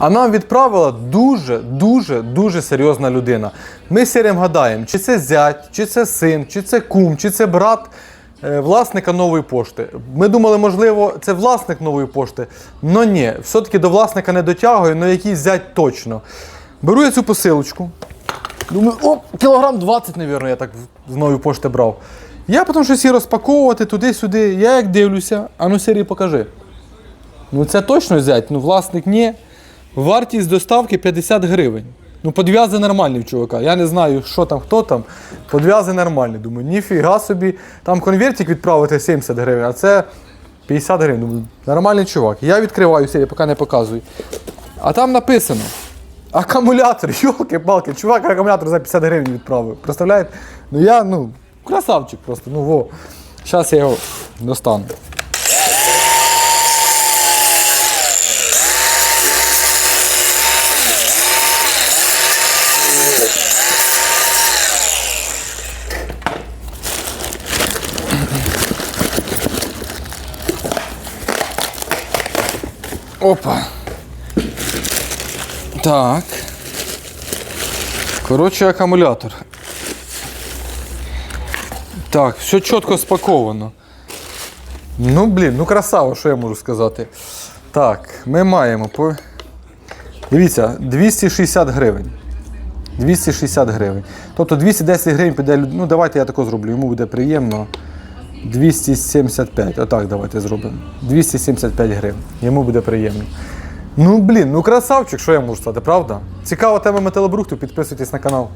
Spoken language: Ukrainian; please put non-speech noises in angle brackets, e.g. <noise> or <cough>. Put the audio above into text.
А нам відправила дуже, дуже, дуже серйозна людина. Ми з Сірем гадаємо, чи це зять, чи це син, чи це кум, чи це брат е, власника нової пошти. Ми думали, можливо, це власник нової пошти. Но ні, все-таки до власника не дотягує, але якийсь зять точно. Беру я цю посилочку. Думаю, о, кілограм 20, мабуть, я так з нової пошти брав. Я потім щось її розпаковувати туди-сюди. Я як дивлюся, а ну Сергій, покажи. Ну це точно зять, ну власник ні. Вартість доставки 50 гривень. Ну, подв'язи нормальні в чувака. Я не знаю, що там, хто там. Подв'язи нормальні. Думаю, ніфіга собі. Там конвертик відправити 70 гривень, а це 50 гривень. Думаю, нормальний чувак. Я відкриваю серію, поки не показую. А там написано. Акумулятор, <laughs> йолки-палки, чувак акумулятор за 50 гривень відправив. Представляєте? Ну я, ну, красавчик просто, ну во. Зараз я його достану. Опа. Так. Коротше, акумулятор. Так, все чітко спаковано. Ну, блін, ну красава, що я можу сказати. Так, ми маємо по. Дивіться, 260 гривень. 260 гривень. Тобто 210 гривень піде. Ну, давайте я тако зроблю, йому буде приємно. 275. Отак давайте зробимо. 275 гривень. Йому буде приємно. Ну, блін, ну красавчик, що я можу сказати, правда? Цікава тема металобрухту, підписуйтесь на канал.